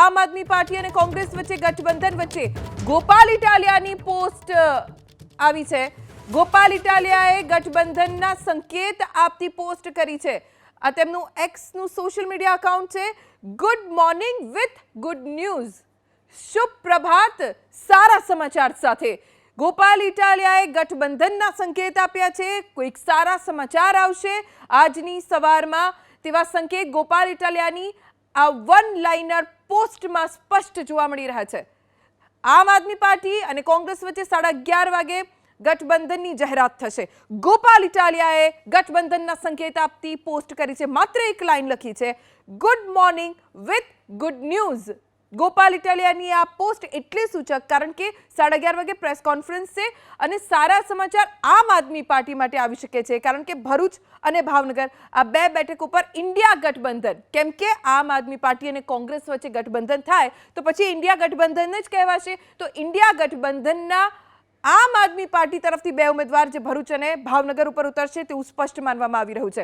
આમ આદમી પાર્ટી અને કોંગ્રેસ વચ્ચે ગઠબંધન વચ્ચે ગોપાલ ઇટાલિયાની પોસ્ટ આવી છે. ગોપાલ ઇટાલિયાએ ગઠબંધનના સંકેત આપતી પોસ્ટ કરી છે. આ તેમનું એક્સનું સોશિયલ મીડિયા એકાઉન્ટ છે. Good morning with good news. શુભ પ્રભાત સારા સમાચાર સાથે. ગોપાલ ઇટાલિયાએ ગઠબંધનના સંકેત આપ્યા છે. કોઈક સારા સમાચાર આવશે. આજની સવારમાં તેવા સંકેત ગોપાલ ઇટાલિયાની આ વન લાઇનર પોસ્ટમાં સ્પષ્ટ જોવા મળી રહ્યા છે. આમ આદમી પાર્ટી અને કોંગ્રેસ વચ્ચે સાડા અગિયાર વાગે ગઠબંધનની જાહેરાત થશે. ગોપાલ ઇટાલિયાએ ગઠબંધનના સંકેત આપતી પોસ્ટ કરી છે. માત્ર એક લાઇન લખી છે. Good morning with good news Gopal ઇટાલિયાની આ પોસ્ટ એટલી સૂચક, કારણ કે સાડા અગિયાર વાગે પ્રેસ કોન્ફરન્સ છે અને સારા સમાચાર આમ આદમી પાર્ટી માટે આવી શકે છે, કારણ કે ભરૂચ અને ભાવનગર આ બે બેઠક ઉપર ઇન્ડિયા ગઠબંધન, કેમ કે આમ આદમી પાર્ટી અને કોંગ્રેસ વચ્ચે ગઠબંધન થાય, તો પછી ઇન્ડિયા ગઠબંધન જ કહેવાશે. તો ઇન્ડિયા ગઠબંધનના આમ આદમી પાર્ટી તરફથી બે ઉમેદવાર, જે ભરૂચ અને ભાવનગર ઉપર ઉતરશે, તેવું સ્પષ્ટ માનવામાં આવી રહ્યું છે.